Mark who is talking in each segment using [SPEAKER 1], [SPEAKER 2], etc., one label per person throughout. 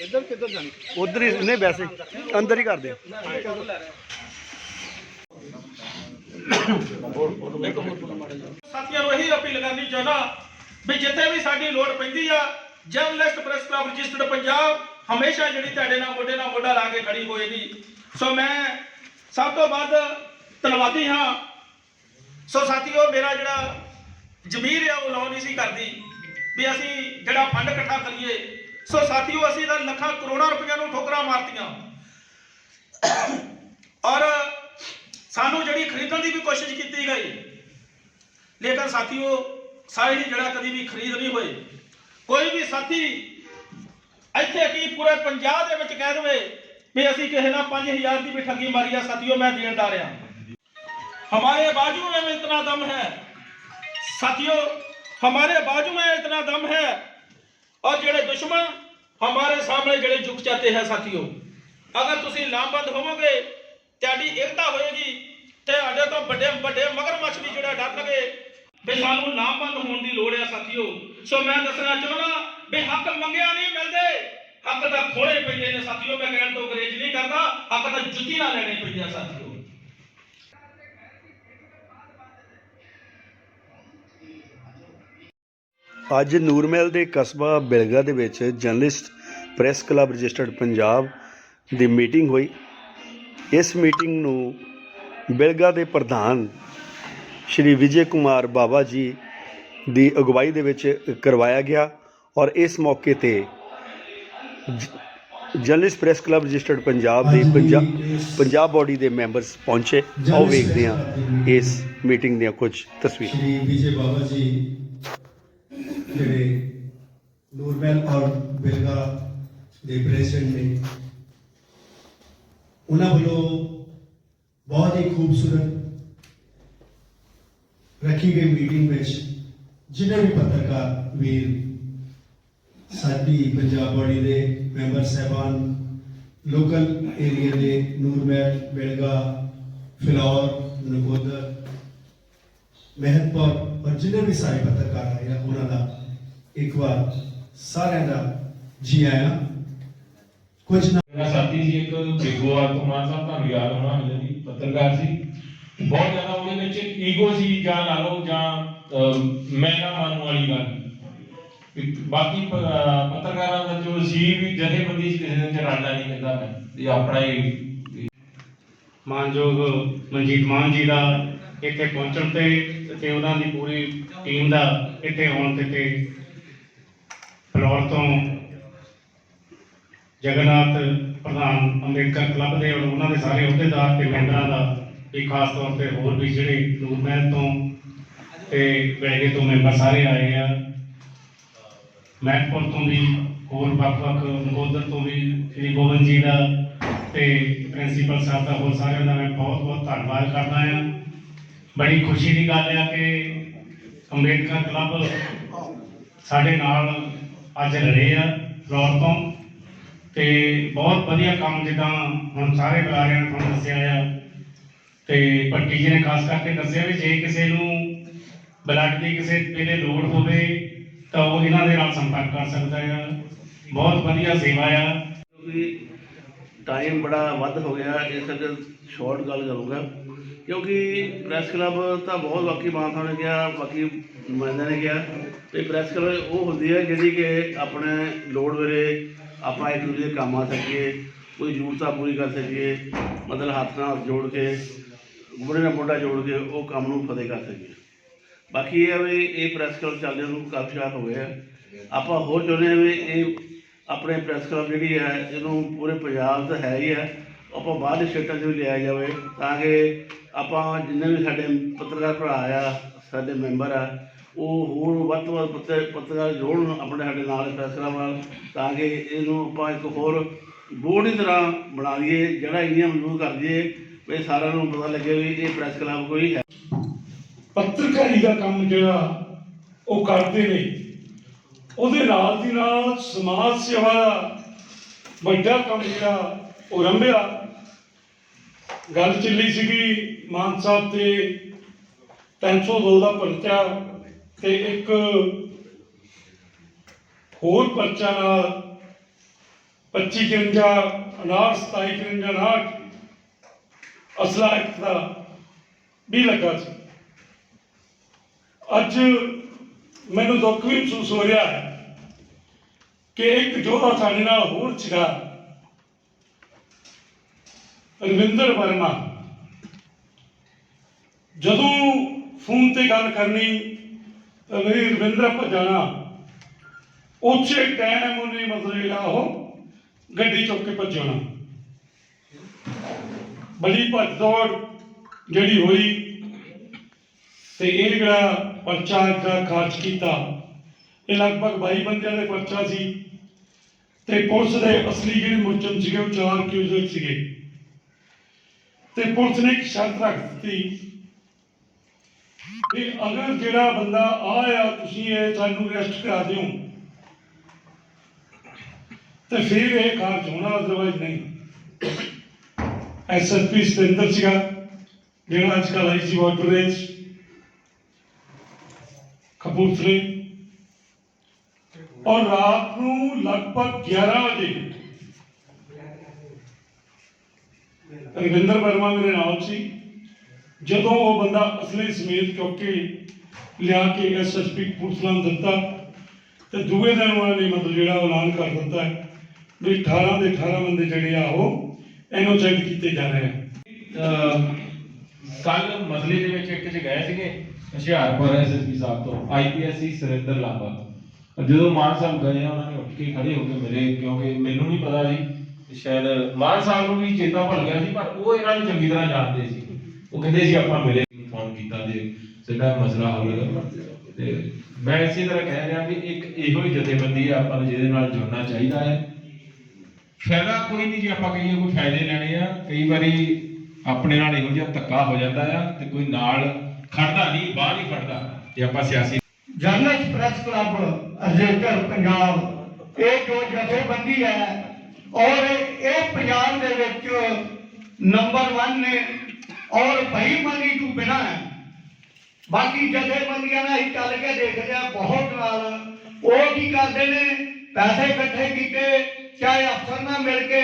[SPEAKER 1] ਇੱਧਰ ਕਿੱਧਰ ਜਾਣੀ?
[SPEAKER 2] ਉਧਰ ਹੀ ਨਹੀਂ ਵੈਸੇ ਅੰਦਰ ਹੀ ਕਰਦੇ
[SPEAKER 3] ਸਾਥੀਆਂ ਨੂੰ ਇਹੀ ਅਪੀਲ ਕਰਨੀ ਚਾਹੁੰਦਾ ਵੀ ਜਿੱਥੇ ਵੀ ਸਾਡੀ ਲੋੜ ਪੈਂਦੀ ਆ journalist press club registered Punjab ਹਮੇਸ਼ਾ ਜਿਹੜੀ ਤੁਹਾਡੇ ਨਾਲ ਮੋਢੇ ਨਾਲ ਮੋਢਾ ਲਾ ਕੇ ਖੜੀ ਹੋਏਗੀ ਸੋ ਮੈਂ ਸਭ ਤੋਂ ਵੱਧ ਧੰਨਵਾਦੀ ਹਾਂ। ਸੋ ਸਾਥੀਓ ਮੇਰਾ ਜਿਹੜਾ ਜ਼ਮੀਰ ਆ ਉਹ ਲਾਉ ਨਹੀਂ ਸੀ ਕਰਦੀ। ਵੀ ਅਸੀਂ ਜਿਹੜਾ ਫੰਡ ਇਕੱਠਾ ਕਰੀਏ ਸੋ ਸਾਥੀਓ ਅਸੀਂ ਤਾਂ ਲੱਖਾਂ ਕਰੋੜਾਂ ਰੁਪਈਆ ਨੂੰ ਠੋਕਰਾਂ ਮਾਰਤੀਆਂ ਔਰ ਸਾਨੂੰ ਜਿਹੜੀ ਖਰੀਦਣ ਦੀ ਵੀ ਕੋਸ਼ਿਸ਼ ਕੀਤੀ ਗਈ ਲੇਕਿਨ ਸਾਥੀਓ ਸਾਹਿਲ ਜਿਹੜਾ ਕਦੀ ਵੀ ਖਰੀਦ ਨਹੀਂ ਹੋਏ ਕੋਈ ਵੀ ਸਾਥੀ ਇੱਥੇ ਕੀ ਪੂਰੇ ਪੰਜਾਬ ਦੇ ਵਿੱਚ ਕਹਿ ਦੇਵੇ ਵੀ ਅਸੀਂ ਕਿਸੇ ਨਾਲ 5000 ਦੀ ਵੀ ਠੱਗੀ ਮਾਰੀ ਆ ਸਾਥੀਓ ਮੈਂ ਦੇਣਦਾਰ ਆ हमारे बाजू में इतना दम है साथियों हमारे बाजू में इतना दम है और ਜਿਹੜੇ ਦੁਸ਼ਮਣ ਹਮਾਰੇ ਸਾਹਮਣੇ ਜਿਹੜੇ ਝੁਕ ਜਾਂਦੇ ਹੈ ਸਾਥੀਓ, ਅਗਰ ਤੁਸੀਂ ਲਾਮਬੰਦ ਹੋਵੋਗੇ, ਤੁਹਾਡੀ ਏਕਤਾ ਹੋਏਗੀ, ਤੇ ਸਾਡੇ ਤੋਂ ਵੱਡੇ ਵੱਡੇ ਮਗਰਮੱਛ ਵੀ ਜਿਹੜਾ ਡਰਗੇ ਵੀ ਸਾਨੂੰ ਲਾਮਬੰਦ ਹੋਣ ਦੀ ਲੋੜ ਹੈ ਸਾਥੀਓ। ਸੋ ਮੈਂ ਦੱਸਣਾ ਚਾਹੁੰਦਾ, ਵੀ ਹੱਕ ਮੰਗਿਆ ਨਹੀਂ ਮਿਲਦੇ। ਹੱਕ ਤਾਂ ਖੋਲੇ ਪੈਂਦੇ ਨੇ ਸਾਥੀਓ, ਮੈਂ ਕਹਿਣ ਤੋਂ ਗਰੇਜ ਨਹੀਂ ਕਰਦਾ, ਹੱਕ ਤਾਂ ਜੁੱਤੀ ਨਾਲ ਲੈਣੇ ਪੈਂਦੇ ਆ ਸਾਥੀਓ।
[SPEAKER 2] ਅੱਜ ਨੂਰਮਹਿਲ ਦੇ ਕਸਬਾ ਬਿਲਗਾ ਦੇ ਵਿੱਚ journalist press club registered Punjab ਦੀ ਮੀਟਿੰਗ ਹੋਈ। ਇਸ ਮੀਟਿੰਗ ਨੂੰ ਬਿਲਗਾ ਦੇ ਪ੍ਰਧਾਨ ਸ਼੍ਰੀ ਵਿਜੇ ਕੁਮਾਰ ਬਾਬਾ ਜੀ ਦੀ ਅਗਵਾਈ ਦੇ ਵਿੱਚ ਕਰਵਾਇਆ ਗਿਆ ਔਰ ਇਸ ਮੌਕੇ ਤੇ journalist press club registered Punjab ਦੇ ਪੰਜਾਬ ਪੰਜਾਬ ਬਾਡੀ ਦੇ ਮੈਂਬਰਸ ਪਹੁੰਚੇ। ਆਓ ਵੇਖਦੇ ਹਾਂ ਇਸ ਮੀਟਿੰਗ ਦੀਆਂ ਕੁਝ ਤਸਵੀਰਾਂ।
[SPEAKER 4] ਸ਼੍ਰੀ ਵਿਜੇ ਬਾਬਾ ਜੀ। ਜਿਹੜੇ ਨੂਰਮਹਿਲ ਔਰ ਬਿਲਗਾ ਦੇ ਪ੍ਰੈਜ਼ੀਡੈਂਟ ਨੇ, ਉਹਨਾਂ ਵੱਲੋਂ ਬਹੁਤ ਹੀ ਖੂਬਸੂਰਤ ਰੱਖੀ ਗਈ ਮੀਟਿੰਗ ਵਿੱਚ ਜਿੰਨੇ ਵੀ ਪੱਤਰਕਾਰ ਵੀਰ ਸਾਡੀ ਪੰਜਾਬ ਬੋਡੀ ਦੇ ਮੈਂਬਰ ਸਹਿਬਾਨ, ਲੋਕਲ ਏਰੀਆ ਦੇ ਨੂਰਮਹਿਲ ਬਿਲਗਾ ਫਿਲੌਰ, ਨਕੋਦਰ ਮਹਿਤਪੁਰ ਔਰ ਜਿੰਨੇ ਵੀ ਸਾਰੇ ਪੱਤਰਕਾਰ ਆਏ ਆ, ਉਹਨਾਂ ਦਾ ਇੱਕ ਵਾਰ ਸਾਰਿਆਂ ਦਾ ਜੀ ਆਇਆਂ। ਕੁਝ ਨਾ
[SPEAKER 5] ਮੇਰਾ ਸਾਥੀ ਸੀ ਇੱਕ ਬੇਗੋਆ ਤੋਂ ਮਾਨ ਸਾਹਿਬ ਤੁਹਾਨੂੰ ਯਾਦ ਹੋਣਾ ਹਲੇ ਵੀ ਪੱਤਰਕਾਰ ਸੀ। ਬਹੁਤ ਜ਼ਿਆਦਾ ਉਹਦੇ ਵਿੱਚ ਈਗੋ ਸੀ ਜਾਂ ਲਾ ਲਓ ਜਾਂ ਮੈਂ ਨਾ ਮੰਨਣ ਵਾਲੀ ਗੱਲ। ਬਾਕੀ ਪੱਤਰਕਾਰਾਂ ਦਾ ਜੋ ਸੀ ਵੀ ਜਥੇਬੰਦੀ ਕਿਸੇ ਦਿਨ ਚਰਾਲਾ ਨਹੀਂ ਕਹਿੰਦਾ ਮੈਂ ਇਹ ਆਪਣਾ ਹੀ
[SPEAKER 6] ਮਾਨਯੋਗ ਮਨਜੀਤ ਮਾਨ ਜੀ ਦਾ ਇੱਥੇ ਪਹੁੰਚਣ ਤੇ ਤੇ ਉਹਨਾਂ ਦੀ ਪੂਰੀ ਟੀਮ ਦਾ ਇੱਥੇ ਆਉਣ ਤੇ ਤੇ ਫਲੋਰ ਤੋਂ ਜਗਨਨਾਥ ਪ੍ਰਧਾਨ ਅੰਬੇਡਕਰ ਕਲੱਬ ਦੇ ਔਰ ਉਹਨਾਂ ਦੇ ਸਾਰੇ ਅਹੁਦੇਦਾਰ ਤੇ ਮੈਂਬਰਾਂ ਦਾ ਵੀ ਖਾਸ ਤੌਰ ਤੇ ਹੋਰ ਵੀ ਜਿਹੜੇ ਨੂਰ ਮਹਿਲ ਤੋਂ ਤੇ ਬੈਗੇ ਤੋਂ ਮੈਂਬਰ ਸਾਰੇ ਆਏ ਆ। ਮਹਿਕਪੁਰ ਤੋਂ ਵੀ ਹੋਰ ਵੱਖ-ਵੱਖ ਨਗੋਦਰ ਤੋਂ ਵੀ ਸ੍ਰੀ ਗੋਬਿੰਦ ਜੀ ਦਾ ਤੇ ਪ੍ਰਿੰਸੀਪਲ ਸਾਹਿਬ ਦਾ ਹੋਰ ਸਾਰਿਆਂ ਦਾ ਮੈਂ ਬਹੁਤ-ਬਹੁਤ ਧੰਨਵਾਦ ਕਰਦਾ ਹਾਂ ਬੜੀ ਖੁਸ਼ੀ ਦੀ ਗੱਲ ਆ ਕਿ ਅੰਬੇਡਕਰ ਕਲੱਬ ਸਾਡੇ ਨਾਲ ਅੱਜ ਲੜੇ ਆ ਫਲੋਰ ਤੋਂ। ਤੇ ਬਹੁਤ ਵਧੀਆ ਕੰਮ ਜਿੱਦਾਂ ਹੁਣ ਸਾਰੇ ਬੁਲਾਰਿਆਂ ਨੇ ਤੁਹਾਨੂੰ ਦੱਸਿਆ ਆ। ਤੇ ਭੱਟੀ ਜੀ ਨੇ ਖਾਸ ਕਰਕੇ ਦੱਸਿਆ ਵੀ ਜੇ ਕਿਸੇ ਨੂੰ ਬਲੱਡ ਦੀ ਕਿਸੇ ਵੇਲੇ ਲੋੜ ਹੋਵੇ ਤਾਂ ਉਹ ਇਹਨਾਂ ਦੇ ਨਾਲ ਸੰਪਰਕ ਕਰ ਸਕਦਾ ਆ। ਬਹੁਤ ਵਧੀਆ ਸੇਵਾ ਆ।
[SPEAKER 2] ਕਿਉਂਕਿ ਟਾਈਮ ਬੜਾ ਵੱਧ ਹੋ ਗਿਆ, ਇਸ ਕਰਕੇ ਸ਼ਾਰਟ ਗੱਲ ਕਰੂੰਗਾ। ਕਿਉਂਕਿ ਪ੍ਰੈਸ ਕਲੱਬ ਤਾਂ ਬਹੁਤ ਬਾਕੀ ਮਾਨਸਾ ਨੇ ਕਿਹਾ ਬਾਕੀ ਨੁਮਾਇੰਦਿਆਂ ਨੇ ਕਿਹਾ, ਤੇ ਪ੍ਰੈਸ ਕਲੱਬ ਉਹ ਹੁੰਦੀ ਹੈ ਜਿਹੜੀ ਕਿ ਆਪਣੇ ਲੋੜ ਵੇਲੇ ਆਪਾਂ ਇੱਕ ਦੂਜੇ ਦੇ ਕੰਮ ਆ ਸਕੀਏ, ਕੋਈ ਜ਼ਰੂਰਤਾਂ ਪੂਰੀ ਕਰ ਸਕੀਏ, ਮਤਲਬ ਹੱਥ ਨਾਲ ਹੱਥ ਜੋੜ ਕੇ ਮੋਢੇ ਨਾਲ ਮੋਢਾ ਜੋੜ ਕੇ ਉਹ ਕੰਮ ਨੂੰ ਫਤਿਹ ਕਰ ਸਕੀਏ। ਬਾਕੀ ਇਹ ਹੈ ਵੀ ਇਹ ਪ੍ਰੈਸ ਕਲੱਬ ਚੱਲਦੇ ਨੂੰ ਕਾਫੀ ਸਾਲ ਹੋ ਗਏ ਆ ਆਪਾਂ ਹੋਰ ਚਾਹੁੰਦੇ ਹਾਂ ਵੀ ਇਹ ਆਪਣੇ ਪ੍ਰੈਸ ਕਲੱਬ ਜਿਹੜੀ ਹੈ, ਇਹਨੂੰ ਪੂਰੇ ਪੰਜਾਬ 'ਚ ਹੈ ਹੀ ਹੈ, ਆਪਾਂ ਬਾਹਰਲੇ ਸਟੇਟਾਂ 'ਚ ਵੀ ਲਿਆ ਜਾਵੇ ਤਾਂ ਕਿ ਆਪਾਂ ਜਿੰਨੇ ਵੀ ਸਾਡੇ ਪੱਤਰਕਾਰ ਭਰਾ ਆ, ਸਾਡੇ ਮੈਂਬਰ ਆ ਉਹ ਹੋਰ ਵੱਧ ਤੋਂ ਵੱਧ ਪੱਤਰ ਪੱਤਰਕਾਰ ਜੋੜਨ ਆਪਣੇ ਸਾਡੇ ਨਾਲ ਪ੍ਰੈਸ ਕਲੱਬ ਨਾਲ, ਤਾਂ ਕਿ ਇਹਨੂੰ ਆਪਾਂ ਇੱਕ ਹੋਰ ਬੋਰਡ ਦੀ ਤਰ੍ਹਾਂ ਬਣਾ ਲਈਏ, ਜਿਹੜਾ ਇੰਨੀਆਂ ਮਜ਼ਬੂਤ ਕਰ ਦਈਏ, ਵੀ ਸਾਰਿਆਂ ਨੂੰ ਪਤਾ ਲੱਗੇ ਵੀ ਇਹ ਪ੍ਰੈਸ ਕਲੱਬ ਕੋਈ ਹੈ।
[SPEAKER 7] ਪੱਤਰਕਾਰੀ ਦਾ ਕੰਮ ਜਿਹੜਾ ਉਹ ਕਰਦੇ ਨੇ, ਉਹਦੇ ਨਾਲ ਦੀ ਨਾਲ ਸਮਾਜ ਸੇਵਾ ਦਾ ਵੱਡਾ ਕੰਮ ਜਿਹੜਾ ਉਹ ਰੰਭਿਆ। ਗੱਲ ਚੱਲੀ ਸੀਗੀ ਮਾਨ ਸਾਹਿਬ ਤੇ 302 ਦਾ ਪਰਚਾ ਤੇ ਇੱਕ ਹੋਰ ਪਰਚਾ ਨਾਲ 25 53 59 27 53 59 ਅਸਲਾ ਇੱਕ ਵੀ ਲੱਗਾ ਸੀ। ਅੱਜ ਮੈਨੂੰ ਦੁੱਖ ਵੀ ਮਹਿਸੂਸ ਹੋ ਰਿਹਾ ਹੈ ਕਿ ਇੱਕ ਜੋਧਾ ਸਾਡੇ ਨਾਲ ਹੋਰ ਸੀਗਾ। ਰਵਿੰਦਰ ਵਰਮਾ। ਜਦੋਂ ਫੋਨ ਤੇ ਗੱਲ ਕਰਨੀ ਵੀ ਰਵਿੰਦਰ ਭਜਾਣਾ। ਉਸੇ ਟਾਈਮ ਉਹਨੇ ਮਤਲਬ ਜਿਹੜਾ ਉਹ ਗੱਡੀ ਚੁੱਕ ਕੇ ਭੱਜਣਾ। ਬੜੀ ਭੱਜ ਦੌੜ ਜਿਹੜੀ ਹੋਈ ਤੇ ਇਹ ਜਿਹੜਾ ਪਰਚਾ ਦਾ ਖਾਰਜ ਕੀਤਾ, ਇਹ ਲਗਭਗ 22 ਬੰਦਿਆਂ ਦੇ ਪਰਚਾ ਸੀ ਤੇ ਪੁਲਿਸ ਦੇ ਅਸਲੀ ਜਿਹੜੇ ਮੁਲਜ਼ਮ ਸੀਗੇ ਉਹ ਚਾਰ ਕਿਊਜ਼ਰ ਸੀਗੇ। ਤੇ ਪੁਲਿਸ ਨੇ ਇੱਕ ਸ਼ਰਤ ਰੱਖ ਦਿੱਤੀ ਵੀ ਅਗਰ ਜਿਹੜਾ ਬੰਦਾ ਆਇਆ, ਤੁਸੀਂ ਇਹ ਸਾਨੂੰ ਅਰੈਸਟ ਕਰਾ ਦਿਓ। ਤੇ ਫਿਰ ਇਹ ਖਾਰਜ ਹੋਣਾ ਅਦਰਵਾਈਜ਼ ਨਹੀਂ। ਐਸਐਸਪੀ ਸਤਿੰਦਰ ਸੀਗਾ, ਜਿਹੜਾ ਅੱਜ ਕੱਲ ਆਈਸੀ ਵਾਟਰ ਰੇਂਜ ਕਪੂਰਥਲੇ। ਔਰ ਰਾਤ ਨੂੰ ਲਗਭਗ 11 ਵਜੇ। ਰਵਿੰਦਰ ਵਰਮਾ ਮੇਰੇ ਨਾਲ ਸੀ। ਜਦੋਂ ਉਹ ਬੰਦਾ ਅਸਲੀ ਸਮੇਤ ਚੁੱਕ ਕੇ ਲਿਆ ਕੇ ਐਸਐਸਪੀ ਕਪੂਰਥਲਾ ਨੂੰ ਦਿੱਤਾ, ਤੇ ਦੂਏ ਦਿਨ ਉਹਨਾਂ ਨੇ ਮਤਲਬ ਜਿਹੜਾ ਐਲਾਨ ਕਰ ਦਿੱਤਾ ਹੈ ਵੀ 18 ਦੇ 18 ਬੰਦੇ ਜਿਹੜੇ ਆ ਉਹ ਐਨੋਸੈਂਟ ਕੀਤੇ ਜਾ ਰਹੇ ਆ।
[SPEAKER 5] ਕੱਲ ਮਸਲੇ ਦੇ ਵਿੱਚ ਇੱਕ ਚ ਗਏ ਸੀਗੇ, ਹੁਸ਼ਿਆਰਪੁਰ ਐਸਐਸਪੀ ਸਾਹਿਬ ਤੋਂ ਆਈਪੀਐਸ ਸੀ ਸੁਰਿੰਦਰ ਲਾਂਬਾ ਜਦੋਂ ਮਾਨ ਸਾਹਿਬ ਗਏ ਆ ਉਹਨਾਂ ਨੇ ਉੱਠ ਕੇ ਖੜੇ ਹੋ ਕੇ ਮਿਲੇ, ਕਿਉਂਕਿ ਮੈਨੂੰ ਨਹੀਂ ਪਤਾ ਸੀ ਸ਼ਾਇਦ ਮਾਨ ਸਾਹਿਬ ਨੂੰ ਵੀ ਚੇਤਾ ਭੁੱਲ ਗਿਆ ਸੀ, ਪਰ ਉਹ ਇਹਨਾਂ ਨੂੰ ਚੰਗੀ ਤਰ੍ਹਾਂ ਜਾਣਦੇ ਸੀ। ਉਹ ਕਹਿੰਦੇ ਸੀ ਆਪਾਂ ਮਿਲੇ ਫੋਨ ਕੀਤਾ ਤੇ ਸਾਡਾ ਮਸਲਾ ਹੱਲ ਤੇ ਮੈਂ ਇਸੇ ਤਰ੍ਹਾਂ ਕਹਿ ਰਿਹਾ ਵੀ ਇੱਕ ਇਹੋ ਹੀ ਜਥੇਬੰਦੀ ਆ, ਆਪਾਂ ਜਿਹਦੇ ਨਾਲ ਜੁੜਨਾ ਚਾਹੀਦਾ ਹੈ। ਫਾਇਦਾ ਕੋਈ ਨਹੀਂ ਜੇ ਆਪਾਂ ਕਹੀਏ ਕੋਈ ਫਾਇਦੇ ਲੈਣੇ ਆ। ਕਈ ਵਾਰੀ ਆਪਣੇ ਨਾਲ ਇਹੋ ਜਿਹਾ ਧੱਕਾ ਹੋ ਜਾਂਦਾ ਆ ਤੇ ਕੋਈ ਨਾਲ ਖੜਦਾ ਨਹੀਂ, ਬਾਹਰ ਨਹੀਂ ਖੜਦਾ। ਜੇ ਆਪਾਂ ਸਿਆਸੀ
[SPEAKER 1] journalist press club, registered Punjab, ਇਹ ਜੋ ਜਥੇਬੰਦੀ ਹੈ, ਔਰ ਇਹ ਪੰਜਾਬ ਦੇ ਵਿੱਚ ਨੰਬਰ 1 ਨੇ। ਔਰ ਬੇਈਮਾਨੀ ਤੋਂ ਬਿਨਾ ਬਾਕੀ ਜਥੇਬੰਦੀਆਂ ਨਾਲ ਹੀ ਚੱਲ ਕੇ ਦੇਖ ਲਿਆ ਬਹੁਤ ਨਾਲ। ਉਹ ਕੀ ਕਰਦੇ ਨੇ, ਪੈਸੇ ਇਕੱਠੇ ਕੀਤੇ, ਚਾਹੇ ਅਫਸਰ ਨਾਲ ਮਿਲ ਕੇ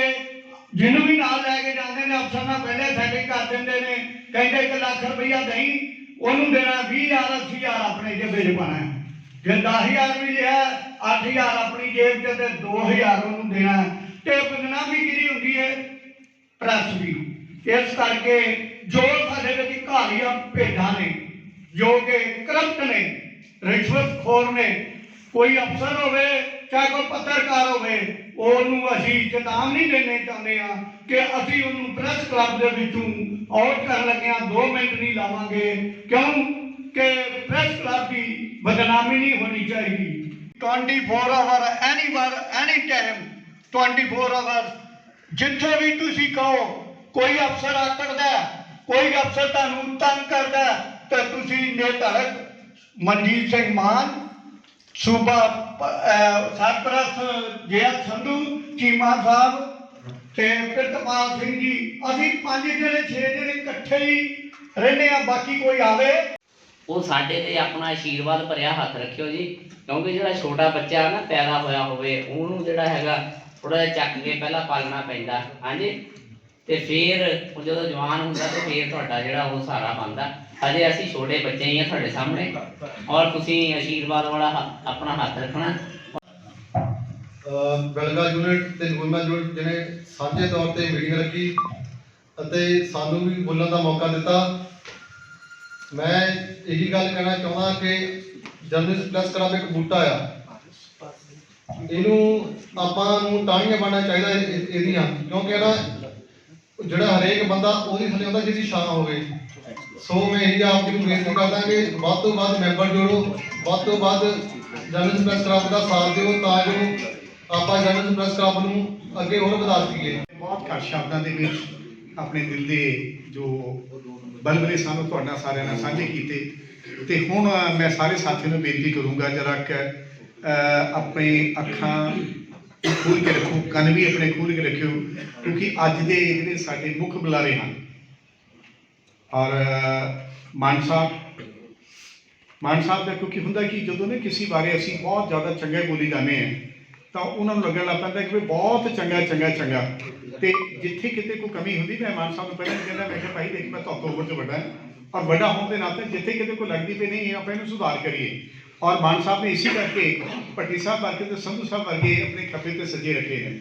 [SPEAKER 1] ਜਿਹਨੂੰ ਵੀ ਨਾਲ ਲੈ ਕੇ ਜਾਂਦੇ ਨੇ, ਅਫਸਰ ਨਾਲ ਪਹਿਲੇ ਸੈਟਿੰਗ ਕਰ ਦਿੰਦੇ ਨੇ। ਕਹਿੰਦੇ 1 ਲੱਖ ਰੁਪਈਆ ਦੇਈ, ਉਹਨੂੰ ਦੇਣਾ 20000 80000 ਆਪਣੇ ਜੇਬੇ 'ਚ ਪਾਣਾ ਹੈ। ਜੇ 10000 ਵੀ ਲਿਆ 8000 ਆਪਣੀ ਜੇਬ 'ਚ ਤੇ 2000 ਉਹਨੂੰ ਦੇਣਾ ਤੇ ਬਦਨਾਮੀ ਕਿਹਦੀ ਹੁੰਦੀ ਹੈ ਪ੍ਰੈਸ ਦੀ ਇਸ ਕਰਕੇ ਜੋ ਸਾਡੇ ਵਿੱਚ ਘਾਲੀਆਂ ਭੇਡਾਂ ਨੇ ਜੋ ਕਿ ਕਰਪਟ ਨੇ ਰਿਸ਼ਵਤਖੋਰ ਨੇ ਕੋਈ ਅਫਸਰ ਹੋਵੇ ਚਾਹੇ ਕੋਈ ਪੱਤਰਕਾਰ ਹੋਵੇ ਉਹਨੂੰ ਅਸੀਂ ਚੇਤਾਵਨੀ ਦੇਣੇ ਚਾਹੁੰਦੇ ਆ ਕਿ ਅਸੀਂ ਉਹਨੂੰ ਪ੍ਰੈਸ ਕਲੱਬ ਦੇ ਵਿੱਚੋਂ ਆਊਟ ਕਰਨ ਲੱਗੇ ਲੱਗਿਆ 2 ਮਿੰਟ ਨਹੀਂ ਲਾਵਾਂਗੇ। ਕਿਉਂ? ਕਿ ਪ੍ਰੈਸ ਕਲੱਬ ਦੀ ਬਦਨਾਮੀ ਨਹੀਂ ਹੋਣੀ ਚਾਹੀਦੀ। 24 hour anywhere any time 24 hour ਜਿੱਥੇ ਵੀ ਤੁਸੀਂ ਕਹੋ ਕੋਈ ਅਫਸਰ ਆਕੜਦਾ ਹੈ, ਕੋਈ ਅਫਸਰ ਤੁਹਾਨੂੰ ਤੰਗ ਕਰਦਾ ਤਾਂ ਤੁਸੀਂ ਨਿਰਧੜਕ ਮਨਜੀਤ ਸਿੰਘ ਮਾਨ, ਸੂਬਾ ਸਰਪ੍ਰਸਤ ਜੇਲ ਸੰਧੂ, ਚੀਮਾ ਸਾਹਿਬ ਤੇ ਪ੍ਰਿਤਪਾਲ ਸਿੰਘ ਜੀ, ਅਸੀਂ ਪੰਜ ਜਿਹੜੇ, ਛੇ ਜਿਹੜੇ ਇਕੱਠੇ ਹੀ ਰਹਿੰਦੇ ਆ ਬਾਕੀ ਕੋਈ ਆਵੇ।
[SPEAKER 8] ਉਹ ਸਾਡੇ ਤੇ ਆਪਣਾ ਆਸ਼ੀਰਵਾਦ ਭਰਿਆ ਹੱਥ ਰੱਖਿਓ ਜੀ, ਕਿਉਂਕਿ ਜਿਹੜਾ ਛੋਟਾ ਬੱਚਾ ਨਾ, ਪੈਦਾ ਹੋਇਆ ਹੋਵੇ, ਉਹਨੂੰ ਜਿਹੜਾ ਹੈਗਾ ਥੋੜਾ ਜਿਹਾ ਚੱਕ ਕੇ ਪਹਿਲਾਂ ਪਾਲਣਾ ਪੈਂਦਾ, ਹਾਂਜੀ? ਤੇ ਫਿਰ ਉਹ ਜਦੋਂ ਜਵਾਨ ਹੁੰਦਾ ਤੇ ਫਿਰ ਤੁਹਾਡਾ ਜਿਹੜਾ ਉਹ ਸਹਾਰਾ ਬਣਦਾ। ਅਜੇ ਅਸੀਂ ਛੋਟੇ ਬੱਚੇ ਹੀ ਆ ਤੁਹਾਡੇ ਸਾਹਮਣੇ। ਔਰ ਤੁਸੀਂ ਆਸ਼ੀਰਵਾਦ ਵਾਲਾ ਹੱਥ- ਆਪਣਾ ਹੱਥ ਰੱਖਣਾ।
[SPEAKER 9] ਅਹ ਬਲਗਾ ਯੂਨਿਟ ਤੇ ਨੂਰਮਾ ਯੂਨਿਟ ਜਿਹਨੇ ਸਾਂਝੇ ਤੌਰ ਤੇ ਮੀਟਿੰਗ ਰੱਖੀ ਅਤੇ ਸਾਨੂੰ ਵੀ ਬੋਲਣ ਦਾ ਮੌਕਾ ਦਿੱਤਾ। ਮੈਂ ਇਹੀ ਗੱਲ ਕਹਿਣਾ ਚਾਹੁੰਦਾ ਕਿ ਜਰਨਲਿਸਟ ਪਲੱਸ ਕਲੱਬ ਇੱਕ ਬੂਟਾ ਆ। ਇਹਨੂੰ ਆਪਾਂ ਨੂੰ ਟਾਹਣੀਆਂ ਬਣਨਾ ਚਾਹੀਦਾ ਇਹ- ਇਹ- ਇਹਦੀਆਂ। ਕਿਉਂਕਿ ਇਹਦਾ ਜਿਹੜਾ ਹਰੇਕ ਬੰਦਾ ਉਹਦੀ ਥੱਲੇ ਹੁੰਦਾ ਜਿਹਦੀ ਛਾਂ ਹੋਵੇ। ਸੋ ਮੈਂ ਇਹ ਆਪ ਜੀ ਨੂੰ ਬੇਨਤੀ ਕਰਦਾ ਕਿ ਵੱਧ ਤੋਂ ਵੱਧ ਮੈਂਬਰ ਜੋੜੋ। ਵੱਧ ਤੋਂ ਵੱਧ ਜਰਨਲਿਸਟ ਪ੍ਰੈਸ ਕਲੱਬ ਦਾ ਸਾਥ ਦਿਓ ਤਾਂ ਜੋ ਆਪਾਂ ਜਰਨਲਿਸਟ ਪ੍ਰੈਸ ਕਲੱਬ ਨੂੰ ਅੱਗੇ ਹੋਰ ਵਧਾ ਸਕੀਏ।
[SPEAKER 10] ਬਹੁਤ ਘੱਟ ਸ਼ਬਦਾਂ ਦੇ ਵਿੱਚ ਆਪਣੇ ਦਿਲ ਦੇ ਜੋ ਬਲਬਲੇ ਸਾਨੂੰ ਤੁਹਾਡਾ ਸਾਰਿਆਂ ਨਾਲ ਸਾਂਝੇ ਕੀਤੇ। ਤੇ ਹੁਣ ਮੈਂ ਸਾਰੇ ਸਾਥੀਆਂ ਨੂੰ ਬੇਨਤੀ ਕਰੂੰਗਾ ਜਰਾ ਕਿ ਅਹ, ਅੱਖਾਂ ਖੋਲ ਕੇ ਰੱਖੋ, ਕੰਨ ਵੀ ਆਪਣੇ ਖੋਲ ਕੇ ਰੱਖਿਓ, ਕਿਉਂਕਿ ਅੱਜ ਦੇ ਜਿਹੜੇ ਸਾਡੇ ਮੁੱਖ ਬੁਲਾਰੇ ਹਨ, ਔਰ ਮਾਨ ਸਾਹਿਬ ਮਾਨ ਸਾਹਿਬ ਦਾ ਕਿਉਂਕਿ ਹੁੰਦਾ ਕਿ ਜਦੋਂ ਨੇ ਕਿਸੇ ਬਾਰੇ ਅਸੀਂ ਬਹੁਤ ਜ਼ਿਆਦਾ ਚੰਗੇ ਬੋਲੀ ਜਾਂਦੇ ਹਾਂ, ਤਾਂ ਉਹਨਾਂ ਨੂੰ ਲੱਗਣ ਲੱਗ ਪੈਂਦਾ ਕਿ ਬਹੁਤ ਚੰਗਾ ਚੰਗਾ ਚੰਗਾ। ਤੇ ਜਿੱਥੇ ਕਿਤੇ ਕੋਈ ਕਮੀ ਹੁੰਦੀ, ਮੈਂ ਮਾਨ ਸਾਹਿਬ ਨੂੰ ਪਹਿਲਾਂ ਵੀ ਕਹਿੰਦਾ, ਮੈਂ ਕਿਹਾ, ਭਾਈ, ਦੇਖ ਮੈਂ ਤੁਹਾਡੇ ਤੋਂ ਉਮਰ 'ਚ ਵੱਡਾ ਹਾਂ, ਔਰ ਵੱਡਾ ਹੋਣ ਦੇ ਨਾਤੇ ਜਿੱਥੇ ਕਿਤੇ ਕੋਈ ਲੱਗਦੀ ਪਈ ਨਹੀਂ ਆਪਾਂ ਇਹਨੂੰ ਸੁਧਾਰ ਕਰੀਏ। ਔਰ ਮਾਨ ਸਾਹਿਬ ਨੇ ਇਸੇ ਕਰਕੇ ਭੱਟੀ ਸਾਹਿਬ ਵਰਗੇ ਤੇ ਸੰਧੂ ਸਾਹਿਬ ਵਰਗੇ ਆਪਣੇ ਖੱਬੇ ਤੇ ਸੱਜੇ ਰੱਖੇ ਨੇ।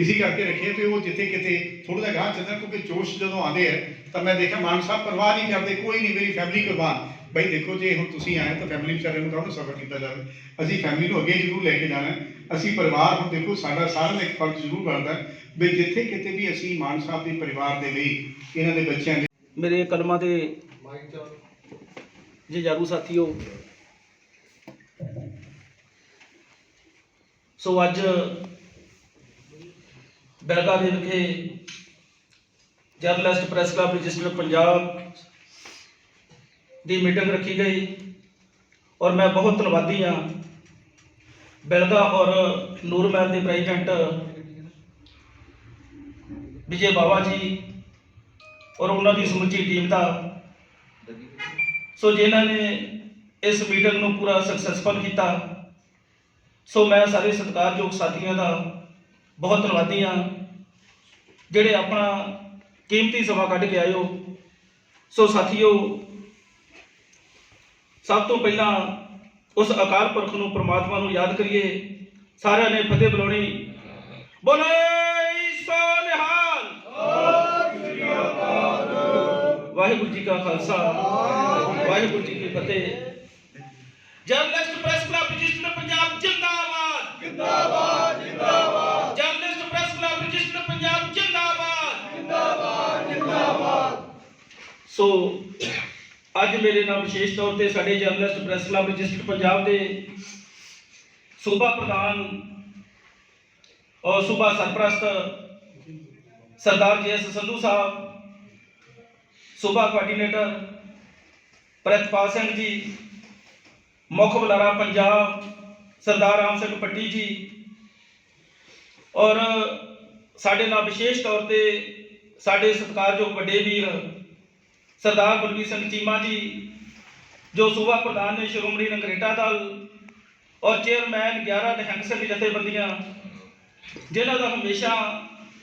[SPEAKER 10] ਇਸੇ ਕਰਕੇ ਰੱਖੇ ਵੀ ਉਹ ਜਿੱਥੇ ਕਿਤੇ ਥੋੜਾ ਜਿਹਾ ਗਾਹ ਚੱਲਦਾ ਕਿਉਂਕਿ ਜੋਸ਼ ਜਦੋਂ ਆਉਂਦੇ ਆ ਤਾਂ ਮੈਂ ਦੇਖਿਆ ਮਾਨ ਸਾਹਿਬ ਪਰਵਾਹ ਨਹੀਂ ਕਰਦੇ ਕੋਈ ਨਹੀਂ ਮੇਰੀ ਫੈਮਿਲੀ ਕੁਰਬਾਨ। ਬਈ ਦੇਖੋ ਜੇ ਹੁਣ ਤੁਸੀਂ ਆਏ ਤਾਂ ਫੈਮਿਲੀ ਵਿਚਾਰੇ ਨੂੰ ਕਾਹਨੂੰ ਸਫਰ ਕੀਤਾ ਜਾਵੇ? ਅਸੀਂ ਫੈਮਿਲੀ ਨੂੰ ਅੱਗੇ ਜ਼ਰੂਰ ਲੈ ਕੇ ਜਾਣਾ। ਅਸੀਂ ਪਰਿਵਾਰ ਹੁਣ ਦੇਖੋ ਸਾਡਾ ਸਾਰਿਆਂ ਦਾ ਇੱਕ ਫਰਜ਼ ਜ਼ਰੂਰ ਬਣਦਾ ਹੈ ਵੀ ਜਿੱਥੇ ਕਿਤੇ ਵੀ ਅਸੀਂ ਮਾਨ ਸਾਹਿਬ ਦੇ ਪਰਿਵਾਰ ਦੇ ਲਈ ਇਹਨਾਂ ਦੇ ਬੱਚਿਆਂ ਦੇ
[SPEAKER 3] ਮੇਰੇ ਕਲਮਾਂ ਦੇ ਜੇ ਜਾਰੂ ਸਾਥੀਓ ਸੋ ਅੱਜ ਬੈਲਗਾ ਦੇ ਵਿਖੇ journalist press club registered Punjab ਦੀ ਮੀਟਿੰਗ ਰੱਖੀ ਗਈ ਔਰ ਮੈਂ ਬਹੁਤ ਧੰਨਵਾਦੀ ਹਾਂ ਬੈਲਗਾ ਔਰ ਨੂਰ ਮਹਿਲ ਦੇ ਪ੍ਰੈਜ਼ੀਡੈਂਟ ਵਿਜੇ ਬਾਵਾ ਜੀ ਔਰ ਉਹਨਾਂ ਦੀ ਸਮੁੱਚੀ ਟੀਮ ਦਾ। ਸੋ ਜਿਨ੍ਹਾਂ ਨੇ ਇਸ ਮੀਟਿੰਗ ਨੂੰ ਪੂਰਾ ਸਕਸੈਸਫੁਲ ਕੀਤਾ। ਸੋ ਮੈਂ ਸਾਰੇ ਸਤਿਕਾਰਯੋਗ ਸਾਥੀਆਂ ਦਾ ਬਹੁਤ ਧੰਨਵਾਦੀ ਹਾਂ, ਜਿਹੜੇ ਆਪਣਾ ਕੀਮਤੀ ਸਮਾਂ ਕੱਢ ਕੇ ਆਏ ਹੋ ਸੋ ਸਾਥੀਓ, ਸਭ ਤੋਂ ਪਹਿਲਾਂ ਉਸ ਅਕਾਲ ਪੁਰਖ ਨੂੰ, ਪ੍ਰਮਾਤਮਾ ਨੂੰ ਯਾਦ ਕਰੀਏ। ਸਾਰਿਆਂ ਨੇ ਫਤਿਹ ਬੁਲਾਉਣੀ। ਬੋਲੇ ਸੋ ਨਿਹਾਲ ਵਾਹਿਗੁਰੂ ਜੀ ਕਾ ਖਾਲਸਾ। ਵਾਹਿਗੁਰੂ ਜੀ ਕੀ ਫਤਿਹ। Journalist press club register Punjab ਜਿੰਦਾਬਾਦ। ਜਿੰਦਾਬਾਦ ਜਿੰਦਾਬਾਦ। Journalist press club register Punjab ਜਿੰਦਾਬਾਦ। ਜਿੰਦਾਬਾਦ ਜਿੰਦਾਬਾਦ। ਸੋ ਅੱਜ ਮੇਰੇ ਨਾਲ ਵਿਸ਼ੇਸ਼ ਤੌਰ ਤੇ ਸਾਡੇ journalist press club register Punjab ਦੇ ਸੂਬਾ ਪ੍ਰਧਾਨ ਔਰ ਸੂਬਾ ਸਰਪ੍ਰਸਤ ਸਰਦਾਰ ਜੀ ਐਸ ਸੰਧੂ ਸਾਹਿਬ ਸੂਬਾ ਕੋਆਰਡੀਨੇਟਰ ਪ੍ਰਿਤਪਾਲ ਸਿੰਘ ਜੀ ਮੁੱਖ ਬੁਲਾਰਾ ਪੰਜਾਬ, ਸਰਦਾਰ ਰਾਮ ਸਿੰਘ ਪੱਟੀ ਜੀ। ਔਰ ਸਾਡੇ ਨਾਲ ਵਿਸ਼ੇਸ਼ ਤੌਰ ਤੇ ਸਾਡੇ ਸਤਿਕਾਰਯੋਗ ਵੱਡੇ ਵੀਰ ਸਰਦਾਰ ਬਲਵੀਰ ਸਿੰਘ ਚੀਮਾ ਜੀ, ਜੋ ਸੂਬਾ ਪ੍ਰਧਾਨ ਨੇ ਸ਼੍ਰੋਮਣੀ ਨਗਰੇਟਾ ਦਲ ਔਰ ਚੇਅਰਮੈਨ 11 ਨਿਹੰਗ ਸਿੰਘ ਜਥੇਬੰਦੀਆਂ, ਜਿਨ੍ਹਾਂ ਦਾ ਹਮੇਸ਼ਾ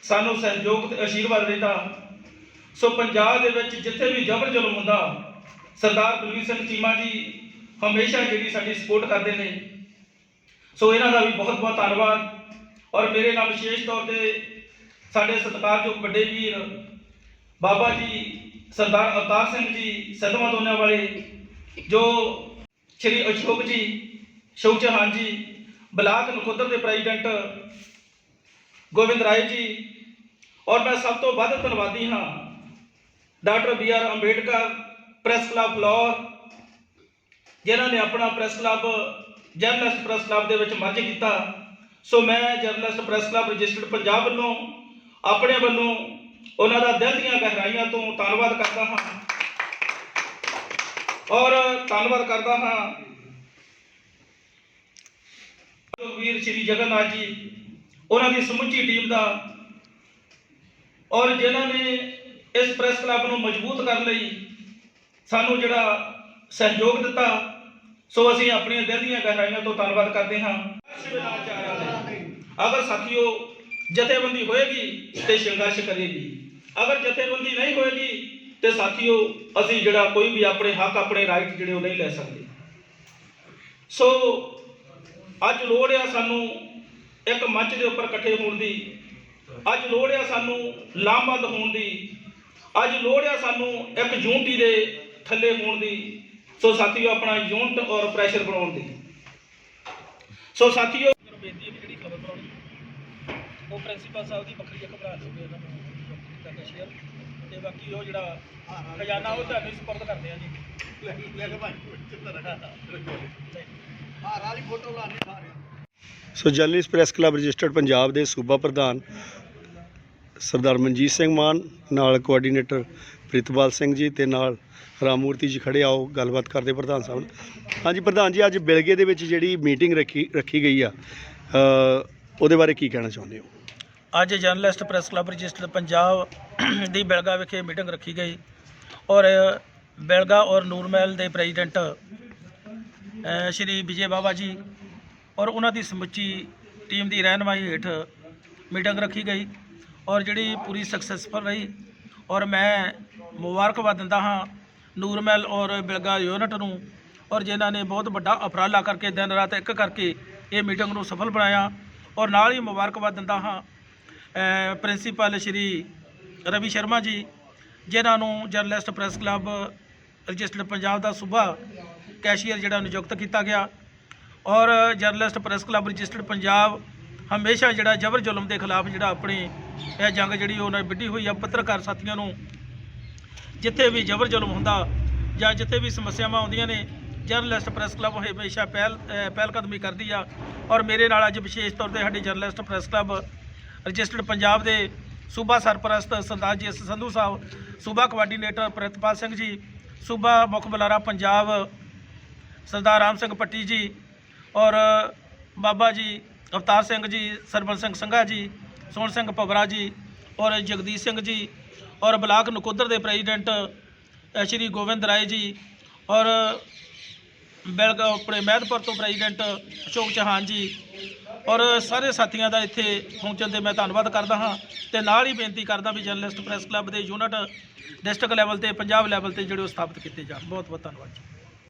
[SPEAKER 3] ਸਾਨੂੰ ਸਹਿਯੋਗ ਤੇ ਅਸ਼ੀਰਵਾਦ ਦਿੱਤਾ ਸੋ ਪੰਜਾਬ ਦੇ ਵਿੱਚ ਜਿੱਥੇ ਵੀ ਜ਼ਬਰ ਜ਼ੁਲਮ ਹੁੰਦਾ, ਸਰਦਾਰ ਬਲਵੀਰ ਸਿੰਘ ਚੀਮਾ ਜੀ ਹਮੇਸ਼ਾ ਜਿਹੜੀ ਸਾਡੀ ਸਪੋਰਟ ਕਰਦੇ ਨੇ। ਸੋ ਇਹਨਾਂ ਦਾ ਵੀ ਬਹੁਤ ਬਹੁਤ ਧੰਨਵਾਦ। ਔਰ ਮੇਰੇ ਨਾਲ ਵਿਸ਼ੇਸ਼ ਤੌਰ ਤੇ ਸਾਡੇ ਸਤਿਕਾਰਯੋਗ ਵੱਡੇ ਵੀਰ ਬਾਬਾ ਜੀ ਸਰਦਾਰ ਅਵਤਾਰ ਸਿੰਘ ਜੀ, ਸਦਮਾ ਦੋਨਿਆਂ ਵਾਲੇ, ਜੋ ਸ਼੍ਰੀ ਅਸ਼ੋਕ ਜੀ ਸ਼ੌਚਹਾਨ ਜੀ, ਬਲਾਕ ਨਕੋਦਰ ਦੇ ਪ੍ਰੈਜ਼ੀਡੈਂਟ ਗੋਬਿੰਦ ਰਾਏ ਜੀ, ਔਰ ਮੈਂ ਸਭ ਤੋਂ ਵੱਧ ਧੰਨਵਾਦੀ ਹਾਂ doctor B R Ambedkar press club Phillaur ਜਿਨ੍ਹਾਂ ਨੇ ਆਪਣਾ press club, journalist press club ਦੇ ਵਿੱਚ ਮਰਜ ਕੀਤਾ। ਸੋ ਮੈਂ journalist press club registered Punjab ਵੱਲੋਂ, ਆਪਣੇ ਵੱਲੋਂ ਉਹਨਾਂ ਦਾ ਦਿਲ ਦੀਆਂ ਗਹਿਰਾਈਆਂ ਤੋਂ ਧੰਨਵਾਦ ਕਰਦਾ ਹਾਂ। ਔਰ ਧੰਨਵਾਦ ਕਰਦਾ ਹਾਂ ਵੀਰ ਸ਼੍ਰੀ ਜਗਨਨਾਥ ਜੀ, ਉਹਨਾਂ ਦੀ ਸਮੁੱਚੀ ਟੀਮ ਦਾ, ਔਰ ਜਿਨ੍ਹਾਂ ਨੇ ਇਸ ਪ੍ਰੈਸ ਕਲੱਬ ਨੂੰ ਮਜ਼ਬੂਤ ਕਰਨ ਲਈ ਸਾਨੂੰ ਜਿਹੜਾ ਸਹਿਯੋਗ ਦਿੱਤਾ ਸੋ ਅਸੀਂ ਆਪਣੀਆਂ ਦਿਲ ਦੀਆਂ ਗਹਿਰਾਈਆਂ ਤੋਂ ਧੰਨਵਾਦ ਕਰਦੇ ਹਾਂ। ਅਗਰ ਸਾਥੀਓ, ਜਥੇਬੰਦੀ ਹੋਏਗੀ ਤੇ ਸੰਘਰਸ਼ ਕਰੇਗੀ। ਅਗਰ ਜਥੇਬੰਦੀ ਨਹੀਂ ਹੋਏਗੀ ਤੇ ਸਾਥੀਓ, ਅਸੀਂ ਜਿਹੜਾ ਕੋਈ ਵੀ ਆਪਣੇ ਹੱਕ, ਆਪਣੇ ਰਾਈਟ ਜਿਹੜੇ ਉਹ ਨਹੀਂ ਲੈ ਸਕਦੇ। ਸੋ ਅੱਜ ਲੋੜ ਆ ਸਾਨੂੰ ਇੱਕ ਮੰਚ ਦੇ ਉੱਪਰ ਇਕੱਠੇ ਹੋਣ ਦੀ। ਅੱਜ ਲੋੜ ਆ ਸਾਨੂੰ ਲਾਮਬੰਦ ਹੋਣ ਦੀ। ਅੱਜ ਲੋੜ ਆ ਸਾਨੂੰ ਇੱਕ ਯੂਨਿਟੀ ਦੇ ਥੱਲੇ ਹੋਣ ਦੀ। ਸੋ ਸਾਥੀਓ ਆਪਣਾ ਯੂਨਿਟ ਔਰ ਪ੍ਰੈਸ਼ਰ ਬਣਾਉਣ ਦੀ ਸੋ ਸਾਥੀਓ ਬੇਨਤੀ ਹੈ ਵੀ ਜਿਹੜੀ ਖਬਰ ਬਣਾਉਣੀ ਉਹ ਪ੍ਰਿੰਸੀਪਲ ਸਾਹਿਬ ਦੀ ਵੱਖਰੀ ਖਬਰਾਂ ਹੋਵੇ ਉਹਨਾਂ ਨੂੰ ਕਰਕੇ ਸ਼ੇਅਰ ਤੇ ਬਾਕੀ ਉਹ ਜਿਹੜਾ ਖਜ਼ਾਨਾ ਉਹ ਤੁਹਾਨੂੰ ਸਪੁਰਦ ਕਰਦੇ ਆ ਜੀ।
[SPEAKER 4] So journalist press club registered Punjab ਦੇ ਸੂਬਾ ਪ੍ਰਧਾਨ ਸਰਦਾਰ ਮਨਜੀਤ ਸਿੰਘ ਮਾਨ ਨਾਲ ਕੋਆਰਡੀਨੇਟਰ ਪ੍ਰਿਤਪਾਲ ਸਿੰਘ ਜੀ ਤੇ ਨਾਲ ਰਾਮੂਰਤੀ ਜੀ ਖੜੇ ਆਓ ਗੱਲਬਾਤ ਕਰਦੇ ਪ੍ਰਧਾਨ ਸਾਹਿਬ ਨਾਲ। ਹਾਂਜੀ ਪ੍ਰਧਾਨ ਜੀ ਅੱਜ ਬਿਲਗੇ ਦੇ ਵਿੱਚ ਜਿਹੜੀ ਮੀਟਿੰਗ ਰੱਖੀ ਰੱਖੀ ਗਈ ਆ ਅ, ਉਹਦੇ ਬਾਰੇ ਕੀ ਕਹਿਣਾ ਚਾਹੁੰਦੇ ਹੋ
[SPEAKER 3] ਅੱਜ journalist press club register Punjab ਦੀ ਬੈਲਗਾ ਵਿਖੇ ਮੀਟਿੰਗ ਰੱਖੀ ਗਈ ਔਰ ਬੈਲਗਾ ਔਰ ਨੂਰਮਹਿਲ ਦੇ ਪ੍ਰੈਜ਼ੀਡੈਂਟ ਅ, ਸ਼੍ਰੀ ਵਿਜੇ ਬਾਵਾ ਜੀ ਔਰ ਉਹਨਾਂ ਦੀ ਸਮੁੱਚੀ ਟੀਮ ਦੀ ਰਹਿਨਮਾਈ ਹੇਠ ਮੀਟਿੰਗ ਰੱਖੀ ਗਈ ਔਰ ਜਿਹੜੀ ਪੂਰੀ ਸਕਸੈਸਫੁਲ ਰਹੀ। ਔਰ ਮੈਂ ਮੁਬਾਰਕਬਾਦ ਦਿੰਦਾ ਹਾਂ ਨੂਰਮਹਿਲ ਔਰ ਬਿਲਗਾ ਯੂਨਿਟ ਨੂੰ। ਔਰ ਜਿਨ੍ਹਾਂ ਨੇ ਬਹੁਤ ਵੱਡਾ ਉਪਰਾਲਾ ਕਰਕੇ ਦਿਨ ਰਾਤ ਇੱਕ ਕਰਕੇ ਇਹ ਮੀਟਿੰਗ ਨੂੰ ਸਫਲ ਬਣਾਇਆ। ਔਰ ਨਾਲ ਹੀ ਮੁਬਾਰਕਬਾਦ ਦਿੰਦਾ ਹਾਂ ਪ੍ਰਿੰਸੀਪਲ ਸ਼੍ਰੀ ਰਵੀ ਸ਼ਰਮਾ ਜੀ, ਜਿਨ੍ਹਾਂ ਨੂੰ journalist press club registered Punjab ਦਾ ਸੂਬਾ ਕੈਸ਼ੀਅਰ ਜਿਹੜਾ ਨਿਯੁਕਤ ਕੀਤਾ ਗਿਆ। ਔਰ journalist press club registered Punjab ਹਮੇਸ਼ਾ ਜਿਹੜਾ ਜ਼ਬਰ ਜ਼ੁਲਮ ਦੇ ਖਿਲਾਫ ਜਿਹੜਾ ਆਪਣੀ ਇਹ ਜੰਗ ਜਿਹੜੀ ਉਹਨਾਂ ਨੇ ਵਿੱਢੀ ਹੋਈ ਆ ਪੱਤਰਕਾਰ ਸਾਥੀਆਂ ਨੂੰ। ਜਿੱਥੇ ਵੀ ਜ਼ਬਰ ਜ਼ੁਲਮ ਹੁੰਦਾ ਜਾਂ ਜਿੱਥੇ ਵੀ ਸਮੱਸਿਆਵਾਂ ਆਉਂਦੀਆਂ ਨੇ ਜਰਨਲਿਸਟ ਪ੍ਰੈਸ ਕਲੱਬ ਹਮੇਸ਼ਾ ਪਹਿਲ ਅ, ਪਹਿਲ ਕਦਮੀ ਕਰਦੀ ਆ। ਔਰ ਮੇਰੇ ਨਾਲ ਅੱਜ ਵਿਸ਼ੇਸ਼ ਤੌਰ ਤੇ ਸਾਡੇ journalist press club registered Punjab ਦੇ ਸੂਬਾ ਸਰਪ੍ਰਸਤ ਸਰਦਾਰ ਜੀ ਸੰਧੂ ਸਾਹਿਬ ਸੂਬਾ ਕੋਆਰਡੀਨੇਟਰ ਪ੍ਰਿਤਪਾਲ ਸਿੰਘ ਜੀ ਸੂਬਾ ਮੁੱਖ ਬੁਲਾਰਾ ਪੰਜਾਬ ਸਰਦਾਰ ਰਾਮ ਸਿੰਘ ਪੱਟੀ ਜੀ ਔਰ ਬਾਬਾ ਜੀ ਅਵਤਾਰ ਸਿੰਘ ਜੀ ਸਰਬਨ ਸਿੰਘ ਸੰਘਾ ਜੀ ਸੋਹਣ ਸਿੰਘ ਪਵਰਾ ਜੀ ਔਰ ਜਗਦੀਸ਼ ਸਿੰਘ ਜੀ ਔਰ ਬਲਾਕ ਨਕੋਦਰ ਦੇ ਪ੍ਰੈਜ਼ੀਡੈਂਟ ਸ਼੍ਰੀ ਗੋਬਿੰਦ ਰਾਏ ਜੀ ਔਰ ਬਿਲਗ, ਆਪਣੇ ਮਹਿਦਪੁਰ ਤੋਂ ਪ੍ਰੈਜ਼ੀਡੈਂਟ ਅਸ਼ੋਕ ਚੌਹਾਨ ਜੀ ਔਰ ਸਾਰੇ ਸਾਥੀਆਂ ਦਾ ਇੱਥੇ ਪਹੁੰਚਣ ਦੇ ਮੈਂ ਧੰਨਵਾਦ ਕਰਦਾ ਹਾਂ ਤੇ ਨਾਲ ਹੀ ਬੇਨਤੀ ਕਰਦਾ ਵੀ ਜਰਨਲਿਸਟ ਪ੍ਰੈਸ ਕਲੱਬ ਦੇ ਯੂਨਿਟ ਡਿਸਟ੍ਰਿਕਟ ਲੈਵਲ ਤੇ, ਪੰਜਾਬ ਲੈਵਲ ਤੇ ਜਿਹੜੇ ਉਹ ਸਥਾਪਿਤ ਕੀਤੇ ਜਾਣ। ਬਹੁਤ ਬਹੁਤ ਧੰਨਵਾਦ ਜੀ।